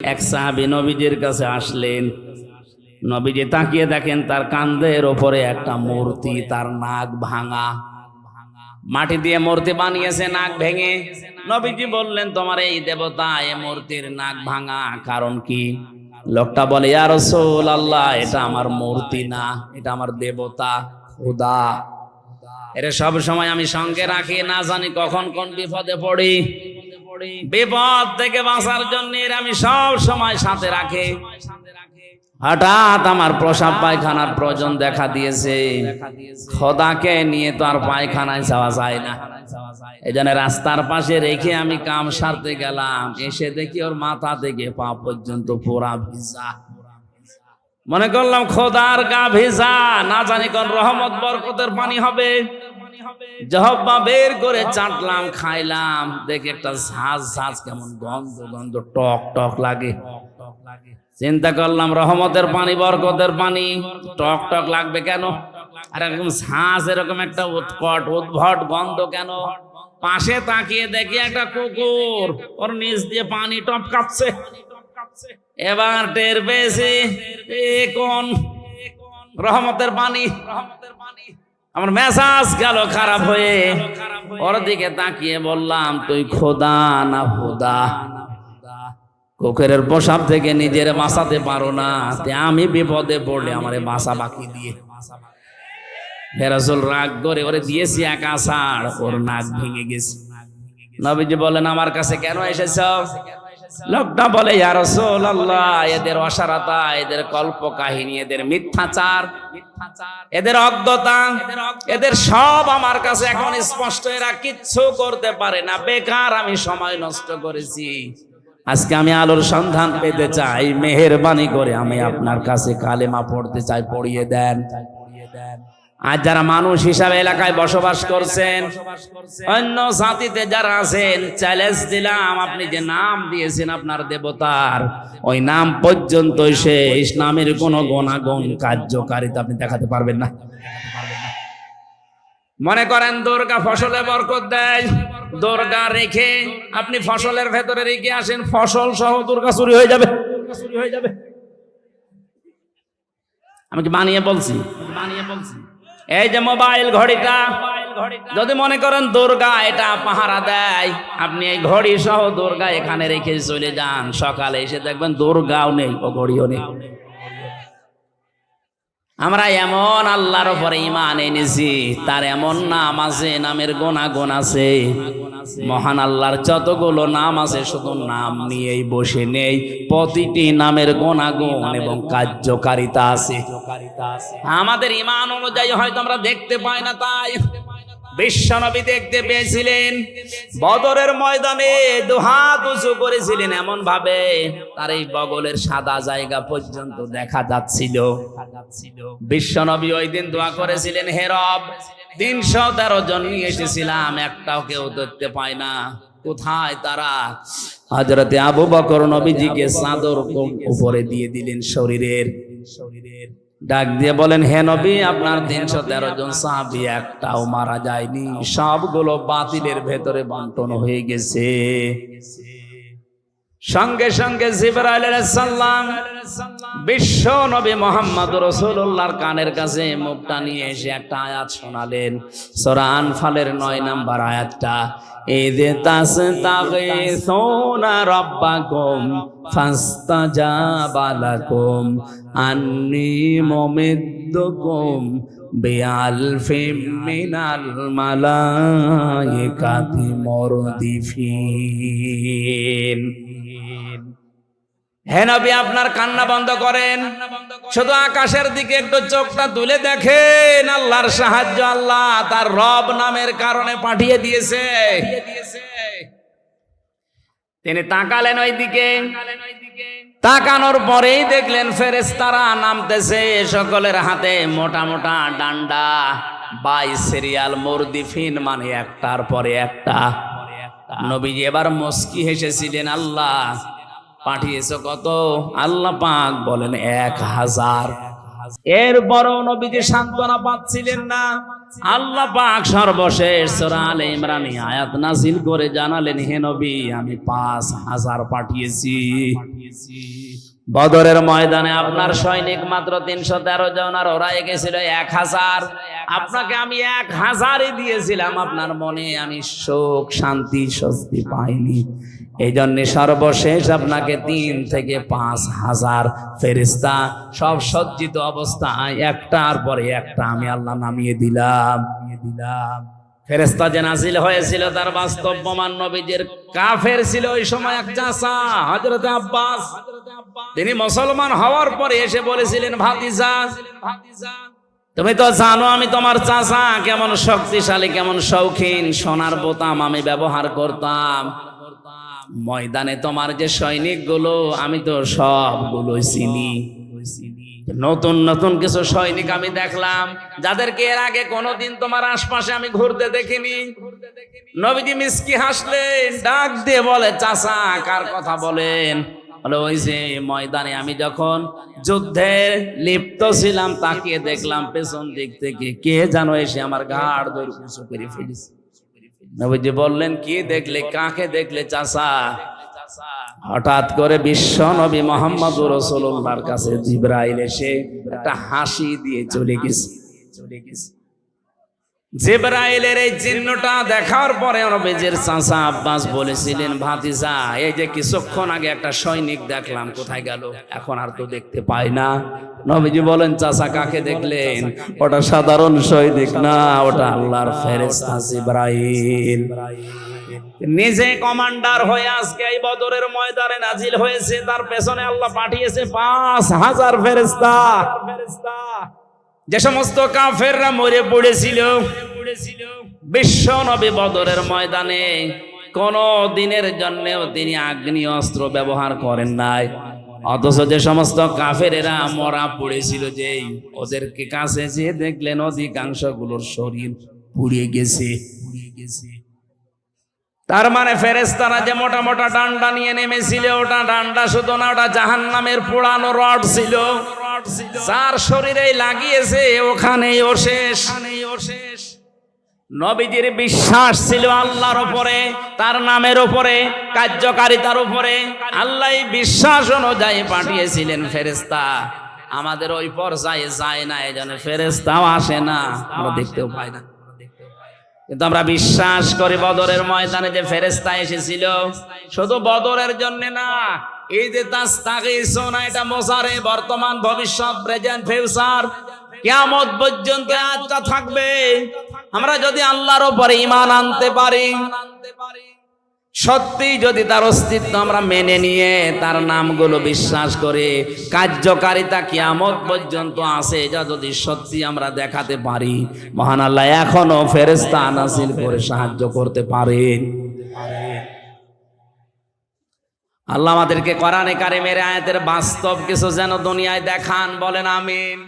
এক সাহাবি নবীজির কাছে আসলেন। নবীজি তাকিয়ে দেখেন তার কান্দের ওপরে একটা মূর্তি, তার নাক ভাঙা। মাটি দিয়ে মূর্তি বানিয়েছে, নাক ভেঙে। নবীজি বললেন, তোমার এই দেবতা এই মূর্তির নাক ভাঙা, কারণ কি? লোকটা বলে, ইয়া রাসূল আল্লাহ এটা আমার মূর্তি না, এটা আমার দেবতা, খোদা। এটা সব সময় আমি সঙ্গে রাখি, না জানি কখন কোন বিপদে পড়ি। বিপদ থেকে বাঁচার জন্য আমি সব সময় সাথে রাখে। হঠাৎ আমার প্রসাব পায়খানার প্রয়োজন দেখা দিয়েছে। খোদাকে নিয়ে তো আর পায়খানায় যাওয়া যায় না। এই জন্য রাস্তার পাশে রেখে আমি কাম সারতে গেলাম। এসে দেখি ওর মাথা থেকে পা পর্যন্ত পোড়া ভিজা। মনে করলাম খোদার গা ভেজা। না জানি কোন রহমত বরকতের পানি হবে। জহব্বা বের করে চাটলাম খাইলাম। দেখে একটা ঝাঁজ ঝাঁজ কেমন গন্ধ গন্ধ টক টক লাগে। চিন্তা করলাম রহমতের পানি বরকতের পানি। টক টক লাগবে কেন? আর এরকম ঝাঁজ এরকম একটা উৎকট উদ্ভট গন্ধ কেন? পাশে তাকিয়ে দেখি একটা কুকুর। ওর নিচ দিয়ে পানি টপ কাঁপছে। এবার টের পেয়েছি এ কোন? রহমতের পানি। আমার মেজাজ গেল খারাপ হয়ে। ওর দিকে তাকিয়ে বললাম, তুই খোদা না খোদা? কুকুরের পোশাক থেকে নিজের বাঁচাতে পারো না। আমি বিপদে পড়লে আমারে বাসা বাকি দিয়ে। ফেরাজুল রাগ করে ওরে দিয়েছি এক আষাঢ় ওর নাক ভেঙে গেছে। নবীজি বলেন আমার কাছে কেন এসেছ? লোকটা বলে এদের অসারতা, এদের কল্প কাহিনী এদের মিথ্যাচার, এদের অজ্ঞতা, এদের সব আমার কাছে এখন স্পষ্ট, এরা কিচ্ছু করতে পারে না। বেকার আমি সময় নষ্ট করেছি। আজকে আমি আলোর সন্ধান পেতে চাই। মেহেরবানি করে আমি আপনার কাছে কালেমা পড়তে চাই পড়িয়ে দেন পড়িয়ে দেন। আর যারা মানুষ হিসাবে এলাকায় বসবাস করছেন, অন্য জাতিতে যারা আছেন চ্যালেঞ্জ দিলাম, আপনি যে নাম দিয়েছেন আপনার দেবতার, ওই নাম পর্যন্ত সে ইসলামের কোন গুণাগুণ, কার্যকারিতা আপনি দেখাতে পারবেন না। মনে করেন দুর্গা ফসলে বরকত দেয়, দুর্গা রেখে আপনি ফসলের ভেতরে রেখে আসেন, ফসল সহ দুর্গা চুরি হয়ে যাবে। চুরি হয়ে যাবে আমি কি বানিয়ে বলছি বানিয়ে বলছি? এই যে মোবাইল ঘড়িটা, যদি মনে করেন দুর্গা, এটা পাহারা দেয়। আপনি এই ঘড়ি সহ দুর্গা এখানে রেখে চলে যান। সকালে এসে দেখবেন দুর্গাও নেই ও ঘড়িও নেই। আমরা এমন আল্লাহর উপরে ইমান এনেছি, তার এমন নাম আছে, নামের গোনা আছে। মহান আল্লাহর যতগুলো নাম আছে, শুধু নাম নিয়েই বসে নেই, প্রতিটি নামের গোনাগুণ এবং কার্যকারিতা আছে। আমাদের ইমান অনুযায়ী হয়তো আমরা দেখতে পাই না তাই। বিশ্বনবী দেখতে পেয়েছিলেন। বদরের ময়দানে দুহাত উঁচু করেছিলেন এমন ভাবে তার এই বগলের সাদা জায়গা পর্যন্ত দেখা যাচ্ছিল। বিশ্বনবী ওই দিন দোয়া করেছিলেন হেরব তিনশো তেরো জন নিয়ে এসেছিলাম, একটাও কেউ দেখতে পায় না। কোথায় তারা? হজরতে আবু বকর নবীজিকে চাদর উপরে দিয়ে দিলেন শরীরের শরীরের। ডাক দিয়ে বলেন, হে নবী, আপনার তিনশো তেরো জন সাহাবি একটাও মারা যায়নি। সবগুলো বাতিলের ভেতরে বন্টন হয়ে গেছে। সঙ্গে সঙ্গে জিবরাইল সাল্লাম বিশ্ব নবী মোহাম্মদ রসুল্লাহর কানের কাছে মুখটা নিয়ে এসে একটা আয়াত শোনালেন। সূরা আনফালের নয় নাম্বার আয়াতটা এদে তাস তাগে সোনা হে নবী, আপনার কান্না বন্ধ করেন। শুধু আকাশের দিকে একটু চোখটা তুলে দেখেন, আল্লাহর সাহায্য আল্লাহ তার রব নামের কারণে পাঠিয়ে দিয়েছে। তিনি তাকালেন ওই দিকে তাকানোর পরেই দেখলেন ফেরেস্তারা নামতেছে সকলের হাতে মোটা মোটা ডান্ডা, বাই সিরিয়াল, মুরদিফিন মানে একটার পরে একটা। নবীজি এবার মস্কি হেসেছিলেন, আল্লাহ পাঠিয়েছ কত? আল্লাহ পাক বলেন এক হাজার। এরপরও নবীজি সান্ত্বনা পাচ্ছিলেন না। আল্লাহ পাক সর্বশেষ সূরা আলে ইমরানে আয়াত নাজিল করে জানালেন হে নবী আমি পাঁচ হাজার পাঠিয়েছি। বদরের ময়দানে আপনার সৈনিক মাত্র তিনশো তেরো জন আর ওরা গেছিল এক হাজার। আপনাকে আমি এক হাজারই দিয়েছিলাম। আপনার মনে আমি শোক শান্তি স্বস্তি পাইনি। এই জন্য সর্বশেষ আপনাকে তিন থেকে পাঁচ হাজার ফেরিস্তা সব সজ্জিত অবস্থায় একটার পরে একটা আমি আল্লাহ নামিয়ে দিলাম দিলাম। ফেরেস্তা যে নাজিল হয়েছিল তার বাস্তব প্রমাণ নবীজের কাফের ছিল ওই সময় এক চাষা হজরত আব্বাস। তিনি মুসলমান হওয়ার পরে এসে বলেছিলেন, ভাতিজা, তুমি তো জানো আমি তোমার চাচা, কেমন শক্তিশালী, কেমন শৌখিন, সোনার বোতাম আমি ব্যবহার করতাম। ময়দানে তোমার যে সৈনিকগুলো আমি তো সবগুলোই চিনি। নতুন নতুন কিছু সৈনিক আমি দেখলাম, যাদেরকে এর আগে কোনোদিন তোমার আশপাশে আমি ঘুরতে দেখিনি। নবীজি মিসকি হাসলেন ডাক দিয়ে বলে, চাচা, কার কথা বলেন? বলে, ওই যে ময়দানে আমি যখন যুদ্ধে লিপ্ত ছিলাম তাকে দেখলাম পেছন দিক থেকে কে জানো এসে আমার ঘাড় ধরে উঁচু করে ফেলেছে। নবীজি বললেন, কি দেখলে? কাকে দেখলে চাচা? হঠাৎ করে বিশ্ব নবী মোহাম্মদ রসুল্লাহর কাছে জিব্রাইল এসে একটা হাসি দিয়ে চলে গেছে চলে গেছে। জিব্রাইলের এই চিহ্নটা দেখার পরে নবীজির চাচা আব্বাস বলেছিলেন, ভাতিজা, এই যে কিছুক্ষণ আগে একটা সৈনিক দেখলাম, কোথায় গেল? এখন আর তো দেখতে পাই না। নবীজি বলেন চাচা কাকে দেখলেন? ওটা সাধারণ সৈনিক না ওটা আল্লাহর ফেরেশতা জিব্রাইল। নিজে কমান্ডার হয়ে আজকে এই বদরের ময়দানে নাজিল হয়েছে তার পেছনে আল্লাহ পাঠিয়েছে পাঁচ হাজার ফেরেস্তা যে সমস্ত কাফেররা মরে পড়েছিল বিশ্ব নবী বদরের ময়দানে কোন দিনের জন্যেও তিনি আগ্নি অস্ত্র ব্যবহার করেন নাই। অথচ যে সমস্ত কাফেরেরা মরা পড়েছিল যে ওদেরকে কাছে যে দেখলেন অধিকাংশগুলোর শরীর পুড়িয়ে গেছে তার মানে ফেরেস্তারা যে মোটা মোটা ডান্ডা নিয়ে নেমেছিল, ওটা ডান্ডা শুধু না, ওটা জাহান নামের পুরানো রড ছিল। যার শরীরে লাগিয়েছে, ওখানেই ও শেষ। নবীজির বিশ্বাস ছিল আল্লাহর উপরে, তার নামের উপরে, কার্যকারিতার উপরে। আল্লাহ বিশ্বাস অনুযায়ী পাঠিয়েছিলেন ফেরেস্তা আমাদের ওই পর্যায়ে যায় না, এই জন্য ফেরেস্তাও আসে না। আমরা দেখতেও পাই না। কিন্তু আমরা বিশ্বাস করি বদরের ময়দানে যে ফেরেস্তা এসেছিল। শুধু বদরের জন্য না, এই যে তাস্তাগিসুনা এটা মোসারে বর্তমান ভবিষ্যৎ প্রেজেন্ট ফিউচার কিয়ামত পর্যন্ত আজটা থাকবে। আমরা যদি আল্লাহর উপরে ঈমান আনতে পারি, সত্যি যদি তার অস্তিত্ব আমরা মেনে নিয়ে তার নামগুলো বিশ্বাস করে কার্যকারিতা কিয়ামত পর্যন্ত আছে যা যদি সত্যি আমরা দেখাতে পারি, মহান আল্লাহ এখনও ফেরেস্তা নাসিল করে সাহায্য করতে পারেন। আল্লাহ আমাদেরকে কোরআনে কারিমের আয়াতের বাস্তব কিছু যেন দুনিয়ায় দেখান, বলেন আমিন।